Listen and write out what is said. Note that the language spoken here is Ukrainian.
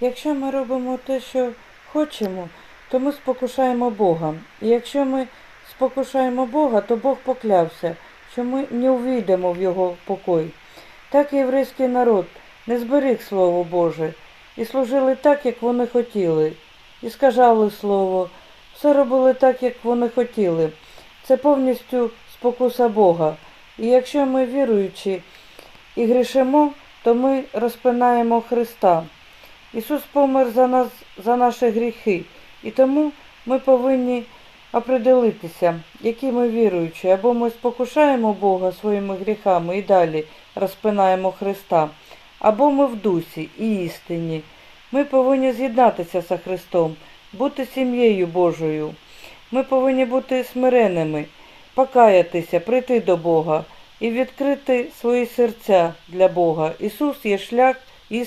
Якщо ми робимо те, що хочемо, то ми спокушаємо Бога. І якщо ми спокушаємо Бога, то Бог поклявся, що ми не увійдемо в Його покой. Так єврейський народ не зберіг Слово Боже і служили так, як вони хотіли, і скажали Слово, все робили так, як вони хотіли. Це повністю спокуса Бога. І якщо ми віруючі і грішимо, то ми розпинаємо Христа. Ісус помер за нас за наші гріхи, і тому ми повинні определитися, які ми віруючі, або ми спокушаємо Бога своїми гріхами і далі розпинаємо Христа, або ми в дусі і істині. Ми повинні з'єднатися з Христом, бути сім'єю Божою. Ми повинні бути смиренними, покаятися, прийти до Бога і відкрити свої серця для Бога. Ісус є шлях